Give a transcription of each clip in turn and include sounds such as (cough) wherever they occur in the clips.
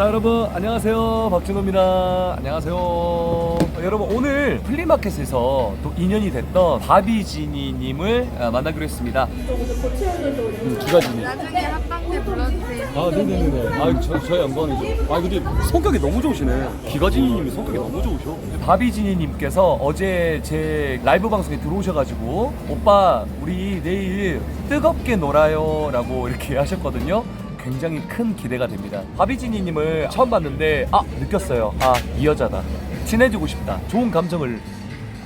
자 여러분 안녕하세요. 박준호입니다. 안녕하세요. 어, 여러분 오늘 플리마켓에서 또 인연이 됐던 바비지니님을 아, 만나기로 했습니다. 음, 기가지니 나중에 합방 때 불러주세요. 아 네네네네. 아 저, 저의 영광이죠. 아 근데 성격이 너무 좋으시네. 기가지니님이 성격이 너무 좋으셔. 바비지니님께서 어제 제 라이브 방송에 들어오셔가지고 오빠 우리 내일 뜨겁게 놀아요. 라고 이렇게 하셨거든요 굉장히 큰 기대가 됩니다 바비지니님을 처음 봤는데 아 느꼈어요 아 이 여자다 친해지고 싶다 좋은 감정을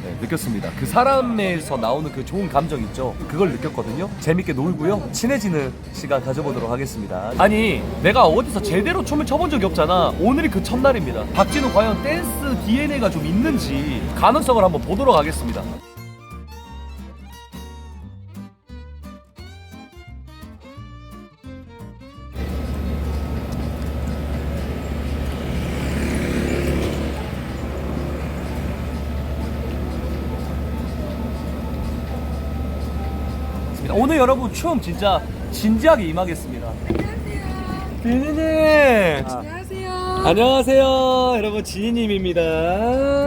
네, 느꼈습니다. 그 사람에서 나오는 그 좋은 감정 있죠. 그걸 느꼈거든요. 재밌게 놀고요. 친해지는 시간 가져보도록 하겠습니다. 아니, 내가 어디서 제대로 춤을 춰본 적이 없잖아. 오늘이 그 첫날입니다. 박진우 과연 댄스 DNA가 좀 있는지 가능성을 한번 보도록 하겠습니다. 오늘 여러분 춤 진짜 진지하게 임하겠습니다. 비니님. 안녕하세요. 안녕하세요, 여러분 지니님입니다.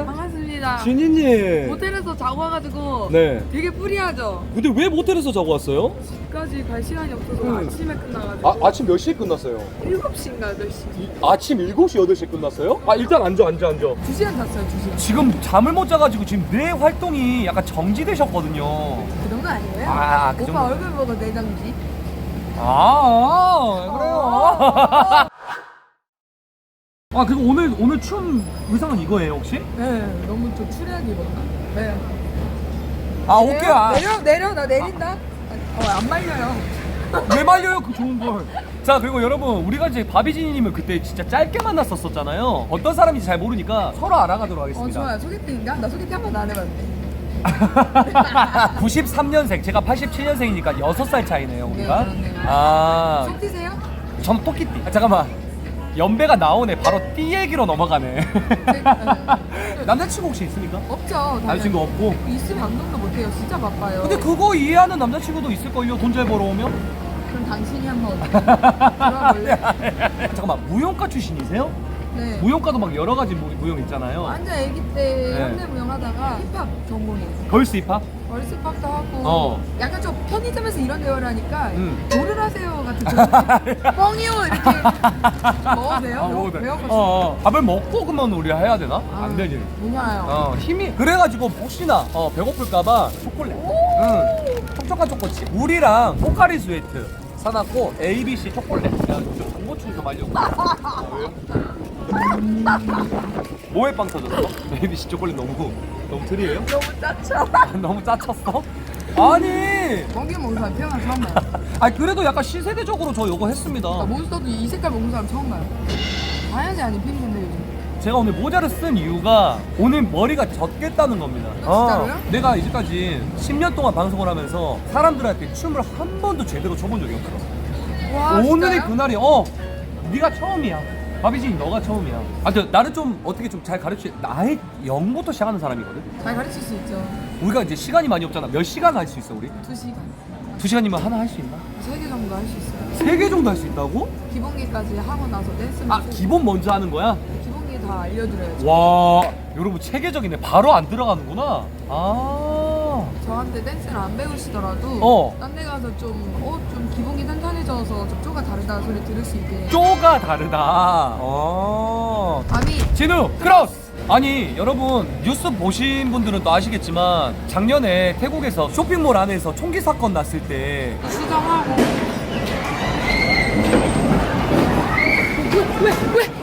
반갑습니다. 지니님. 모텔에서 자고 와가지고 네. 되게 뿌리하죠. 근데 왜 모텔에서 자고 왔어요? 집까지 갈 시간이 없어서 음. 아침에 끝나가지고 아, 아침 몇 시에 끝났어요? 7시인가 8시. 아침 7시, 8시에 끝났어요? 아, 일단 앉아, 앉아, 앉아. 2시간 잤어요, 2시간. 지금 잠을 못 자가지고 지금 뇌 활동이 약간 정지되셨거든요. 그 정도 아니에요? 아, 그 오빠 정도. 얼굴 보고 내장지. 아, 그래요. 아, 그리고 오늘, 오늘 춤 의상은 이거예요, 혹시? 네, 너무 좀 추리하게 입었나? 네. 아, 오케이. 아, 내려, 내려, 나 내린다. 어, 안 말려요. 왜 말려요, 그 좋은 걸. 자, 그리고 여러분, 우리가 이제 바비진님을 그때 진짜 짧게 만났었었잖아요. 어떤 사람인지 잘 모르니까 서로 알아가도록 어, 하겠습니다. 좋아요. 소개팅인가? 나 소개팅 한 번도 안 해봤는데. (laughs) 93년생, 제가 87년생이니까 6살 차이네요, 우리가. 네, 그렇네요. 아, 속 뛰세요? 저는 토끼띠. 아, 잠깐만. 연배가 나오네. 바로 띠 얘기로 넘어가네. (laughs) 남자친구 혹시 있습니까? 없죠. 당연히. 남자친구 없고. 있으면 방송도 못해요. 진짜 바빠요. 근데 그거 이해하는 남자친구도 있을걸요? 돈 잘 벌어오면? 그럼 당신이 한번 (laughs) 들어볼래? 잠깐만, 무용과 출신이세요? 네. 무용과도 막 여러 가지 무, 무용 있잖아요. 완전 애기 때 네. 현대 무용 하다가 힙합 전공이에요. 걸스 힙합? 월스팝도 하고 어. 약간 좀 편의점에서 이런 대화를 하니까 음. 뭐를 하세요 같은 (laughs) 그런 뻥이요 이렇게 먹어도 돼요? 어, 먹어도 돼. 배워가지고 어, 어. 밥을 먹고 그러면 우리 해야 되나? 아, 안 되지. 괜찮아요. 어, 힘이. 그래가지고 혹시나 어, 배고플까봐 초콜릿. 응. 촉촉한 초코칩. 우리랑 포카리 스웨트 사놨고 ABC 초콜릿. 야, 저 정보충 좀 하려고. (laughs) 아, 왜요? 뭐에 빵 터졌어? (laughs) ABC 초콜릿 너무 너무 트리예요? 너무 짜쳐. 너무 짜쳤어? 아니. 멍게 먹는 사람 태어나 처음 봐요. (laughs) 아니 그래도 약간 시세대적으로 저 이거 했습니다. 나 몬스터도 이 색깔 먹는 사람 처음 봐요. 당연하지 아닌 핑계인데 요즘. 제가 오늘 모자를 쓴 이유가 오늘 머리가 젖겠다는 겁니다. 어, 진짜로요? 내가 이제까지 10년 동안 방송을 하면서 사람들한테 춤을 한 번도 제대로 춰본 적이 없어. 와 오늘이 진짜요? 그날이 어 네가 처음이야. 바비진 너가 처음이야. 아, 근데 나를 좀 어떻게 좀 잘 가르치. 나의 0부터 시작하는 사람이거든. 잘 가르칠 수 있죠. 우리가 이제 시간이 많이 없잖아. 몇 시간 할 수 있어 우리? 두 시간. 두 시간이면 하나 할 수 있나? 세 개 정도 할 수 있어요. 세 개 정도 할 수 있다고? 기본기까지 하고 나서 댄스는 아. 기본 먼저 하는 거야? 기본기 다 알려드려야죠. 와 여러분 체계적이네. 바로 안 들어가는구나. 아. 저한테 댄스를 안 배우시더라도 어. 딴 데 가서 좀, 어, 좀 기본기 탄탄해져서 좀 쪼가 다르다 소리 들을 수 있게 쪼가 다르다. 어. 감히 진우 크로스. 아니 여러분 뉴스 보신 분들은 또 아시겠지만 작년에 태국에서 쇼핑몰 안에서 총기 사건 났을 때 수정하고 총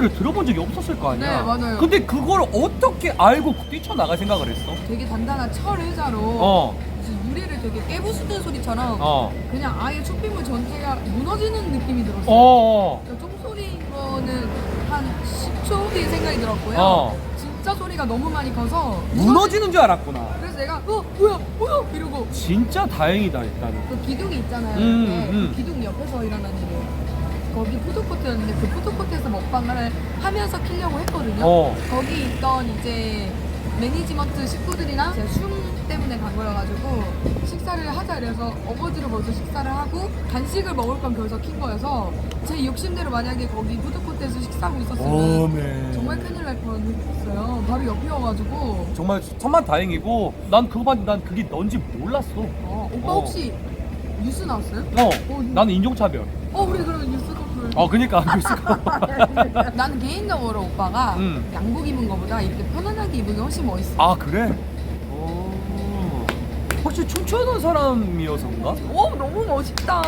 소리를 들어본 적이 없었을 거 아니야. 네, 맞아요. 근데 그걸 어떻게 알고 뛰쳐나갈 생각을 했어? 되게 단단한 철 의자로 어. 이제 유리를 되게 깨부수는 소리처럼 어. 그냥 아예 쇼핑몰 전체가 무너지는 느낌이 들었어요. 어. 그러니까 쫑소리인 거는 한 10초 뒤에 생각이 들었고요. 어. 진짜 소리가 너무 많이 커서 무너지는 줄 알았구나. 그래서 내가 어 뭐야 뭐야 이러고 진짜 다행이다 일단은. 그 기둥이 있잖아요. 음, 이렇게 음. 그 기둥 옆에서 일어나는 일이에요. 거기 푸드코트였는데 그 푸드코트에서 먹방을 하면서 키려고 했거든요. 어. 거기 있던 이제 매니지먼트 식구들이랑 제가 춤 때문에 간 거여가지고 식사를 하자 이래서 어거지로 벌써 식사를 하고 간식을 먹을 건 벌써 킨 거여서 제 욕심대로 만약에 거기 푸드코트에서 식사하고 있었으면 네. 정말 큰일 날 뻔했어요. 바로 옆이어가지고 정말 천만 다행이고 난 그거만 난 그게 넌지 몰랐어. 어, 오빠 어. 혹시 뉴스 나왔어요? 어, 어, 나는 인종차별. 어 우리 그러면 뉴스 어, 그니까 뉴스가. (laughs) 나는 개인적으로 오빠가 음. 양복 입은 거보다 이렇게 편안하게 입은 게 훨씬 멋있어 아 그래? 오. 혹시 춤추는 사람이어서인가? 오 너무 멋있다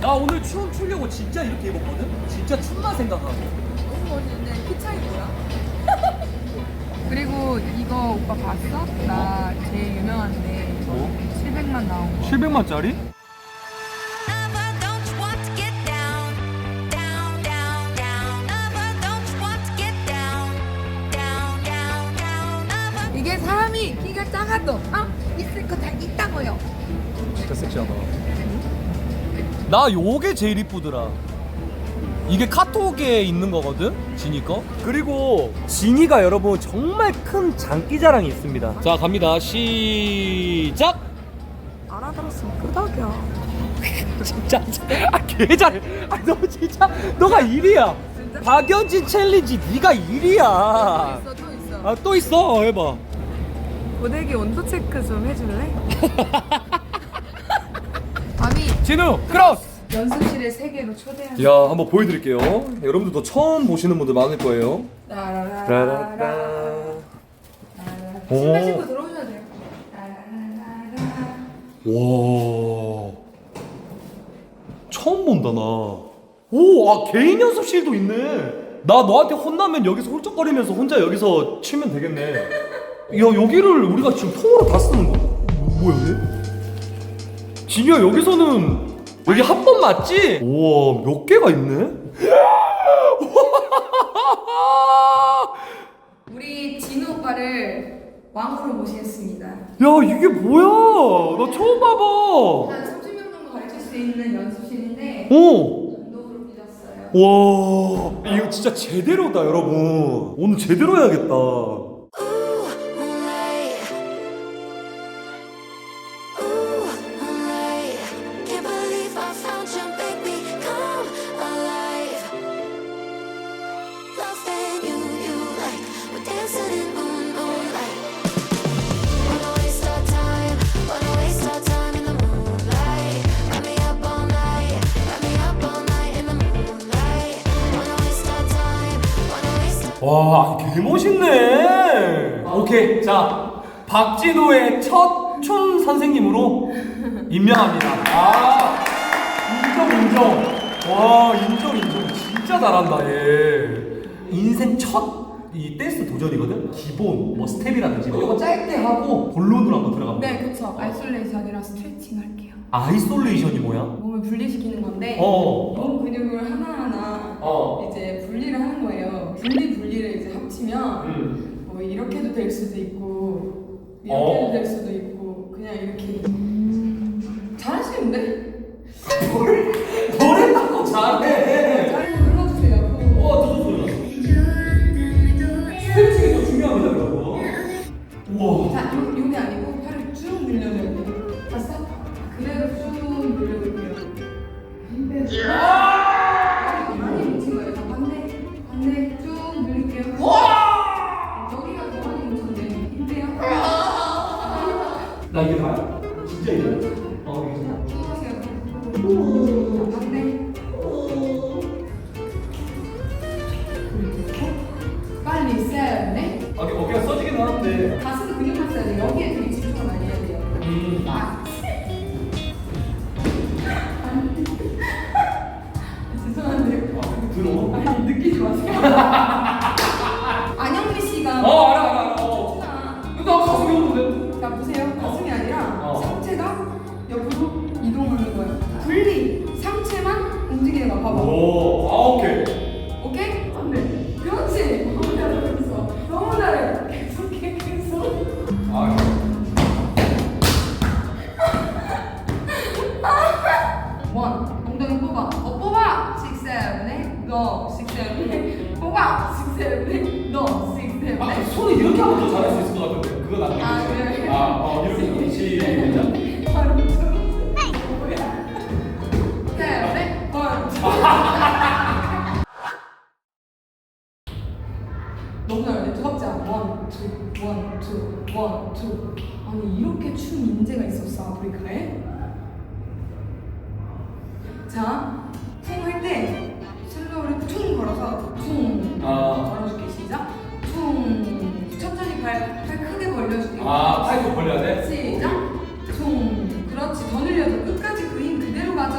나 오늘 춤 추려고 진짜 이렇게 입었거든? 진짜 춤만 생각하고. 너무 멋있는데 키 차이 뭐야? (laughs) 그리고 이거 오빠 봤어? 나 제일 유명한데 뭐? 700만 나온 거 700만짜리? 작아도 어? 있을 거 다 있다고요 진짜 섹시하다. 나 요게 제일 이쁘더라. 이게 카톡에 있는 거거든? 지니 거. 그리고 지니가 여러분 정말 큰 장기 자랑이 있습니다. 자, 갑니다. 시작! 알아들었으면 끄덕여 (laughs) 진짜 아 개잘해 아너 진짜 너가 1위야 진짜? 박연진 챌린지 네가 1위야 또 있어 또 있어 아 또 있어 해봐 고데기 온도 체크 좀 해줄래? (laughs) 아미 진우 크로스! 연습실에 세 개로 초대할 야 한번 보여드릴게요. 여러분들도 처음 보시는 분들 많을 거예요. 라라라라라. 오. 신발 신고 들어오셔야 돼요. 라라라라라 와. 처음 본다 나오아 개인 연습실도 있네. 나 너한테 혼나면 여기서 홀쩍거리면서 혼자 여기서 치면 되겠네. 야 여기를 우리가 지금 통으로 다 쓰는 거 뭐 야 얘? 진이야 여기서는 여기 합법 맞지? 우와 몇 개가 있네? (laughs) (laughs) 우리 진우 오빠를 왕으로 모시겠습니다. 야 이게 뭐야? 나 처음 봐봐. 한 30명 정도 가르칠 수 있는 연습실인데 어. 단독으로 와 이거 진짜 제대로다 여러분. 오늘 제대로 해야겠다 개멋있네. 오케이 자 박진호의 첫춤 선생님으로 임명합니다. 아 인정 인정. 와 인정 인정. 진짜 잘한다 얘. 인생 첫 이 댄스 도전이거든? 기본 뭐 스텝이라든지 이거 짧게 하고 본론으로 한번 들어갑니다 네 그쵸. 아이솔레이션이랑 스트레칭 할게요. 아이솔레이션이 뭐야? 몸을 분리시키는 건데 어. 몸 근육을 하나하나 어. 이제 분리를 하는 거예요 분리 분리를 이제 합치면 음. 뭐 이렇게도 될 수도 있고 이렇게도 어. 될 수도 있고 그냥 이렇게 잘하시는데? (laughs) 뭘 했다고 잘해 Ooh. 오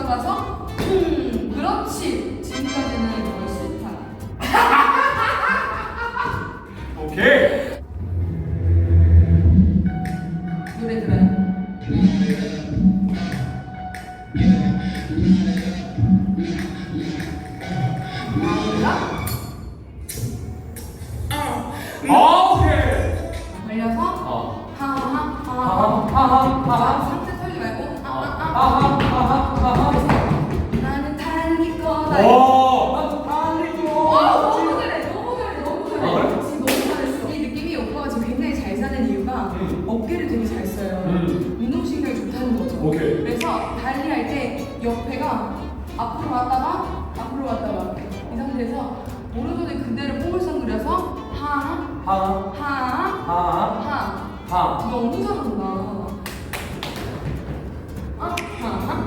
가져가서 나도 달리고. 와 너무 잘해 너무 잘해 너무 잘해 아, 그래? 지금 너무 잘했어 이 느낌이 오빠가 지금 굉장히 잘 사는 이유가 음. 어깨를 되게 잘 써요 음. 운동신경이 좋다는 거죠 오케이. 그래서 달리할 때 옆에가 앞으로 왔다가 앞으로 왔다가 이 상태에서 오른손을 그대로 뽕글성 그려서 하하 하하, 하하, 하 하. 너무 잘한다 아 하하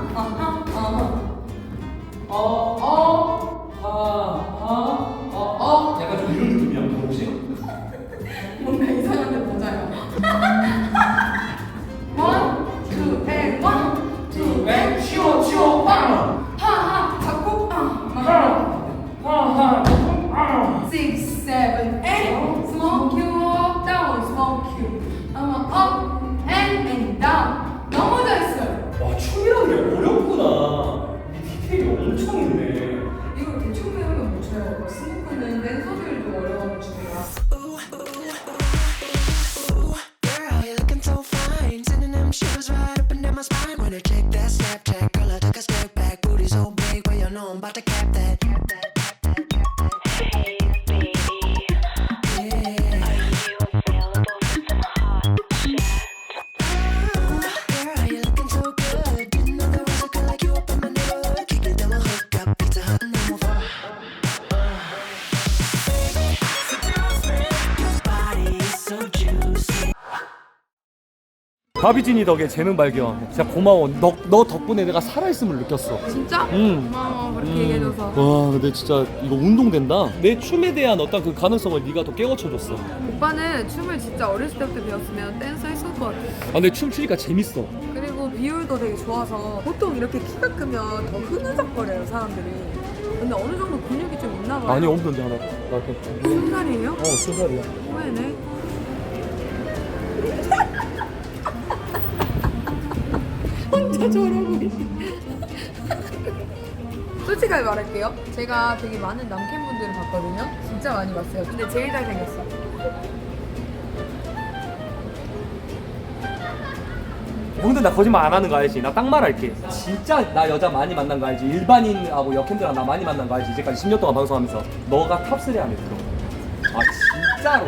바비진이 덕에 재능 발견. 진짜 고마워. 너, 너 덕분에 내가 살아있음을 느꼈어. 진짜? 음. 고마워 그렇게 얘기해줘서. 와, 근데 진짜 이거 운동된다. 내 춤에 대한 어떤 그 가능성을 네가 더 깨우쳐줬어. 오빠는 춤을 진짜 어렸을 때부터 배웠으면 댄서 했을 것 같아. 아, 근데 춤추니까 재밌어. 그리고 비율도 되게 좋아서 보통 이렇게 키가 크면 더 흐느적거려요 사람들이. 근데 어느 정도 근육이 좀 있나 봐요. 아니, 없는데 하나. 나 그냥. 스무 살이에요? 어, 수살이야. 후회네. 혼자 저러고. (laughs) 솔직하게 말할게요. 제가 되게 많은 남캠분들을 봤거든요. 진짜 많이 봤어요. 근데 제일 잘생겼어. 형들 나 거짓말 안 하는 거 알지? 나 딱 말할게. 진짜 나 여자 많이 만난 거 알지? 일반인하고 역캠들랑 나 많이 만난 거 알지? 이제까지 10년 동안 방송하면서 너가 탑3 안에 들어. 아 진짜로.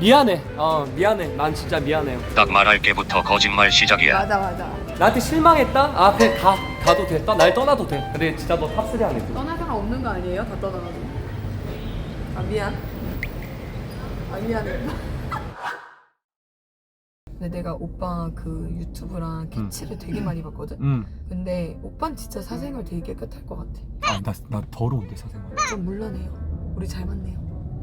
미안해. 어 미안해. 난 진짜 미안해요. 딱 말할 게부터 거짓말 시작이야. 맞아 맞아. 나한테 실망했다? 아 그래 가. 가도 돼. 떠- 날 떠나도 돼. 근데 진짜 너 탑3 안에 들어. 떠날 사람 없는 거 아니에요? 다 떠나가지고. 아 미안. 아 미안해. (laughs) 근데 내가 오빠 그 유튜브랑 캐치를 되게 많이 봤거든. 응. 근데 오빠 는 진짜 사생활 되게 깨끗할 것 같아. 아나 나 더러운데 사생활. 좀 물러내요. 우리 잘 맞네요.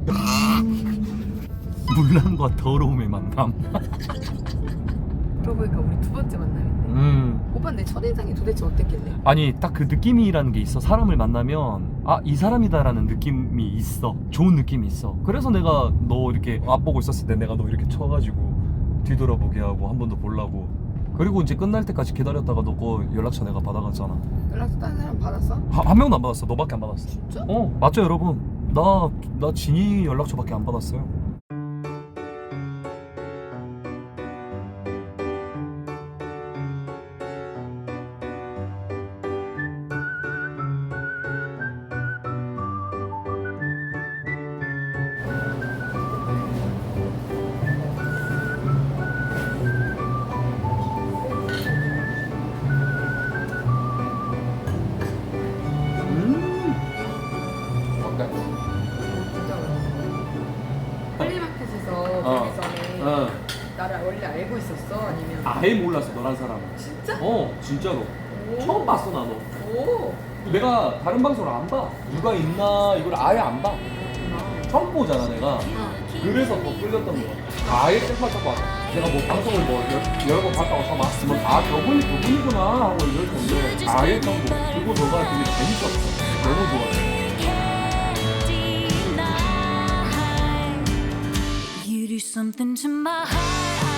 (laughs) 물란과 더러움의 만남. (laughs) 그러고 보니까 우리 두 번째 만남인데. 음. 오빠는 내 첫인상이 도대체 어땠길래? 아니 딱 그 느낌이라는 게 있어 사람을 만나면 아 이 사람이다라는 느낌이 있어 좋은 느낌이 있어 그래서 내가 너 이렇게 앞보고 있었을 때 내가 너 이렇게 쳐가지고 뒤돌아보게 하고 한 번 더 보려고 그리고 이제 끝날 때까지 기다렸다가 너 거 연락처 내가 받아갔잖아 연락처 다른 사람 받았어? 하- 한 명도 안 받았어 너밖에 안 받았어 진짜? 어 맞죠 여러분 나 나 진이 연락처밖에 안 받았어요 있었어? 아니면 아예 몰랐어 너란 사람은 진짜? 어 진짜로. 오. 처음 봤어 나도 오. 내가 다른 방송을 안봐. 누가 있나 이걸 아예 안봐. 처음 보잖아 내가. 그래서 더 끌렸던 거 같아. 아예 땡만 쳐봐 내가 뭐 방송을 뭐 여, 여러 번 봤다고 쳐봐 그러면 아 저분이 저분이구나 하고 이럴 텐데 아예 처음 보고 그리고 너가 되게 재밌었어. 너무 좋았어. You do something to my heart.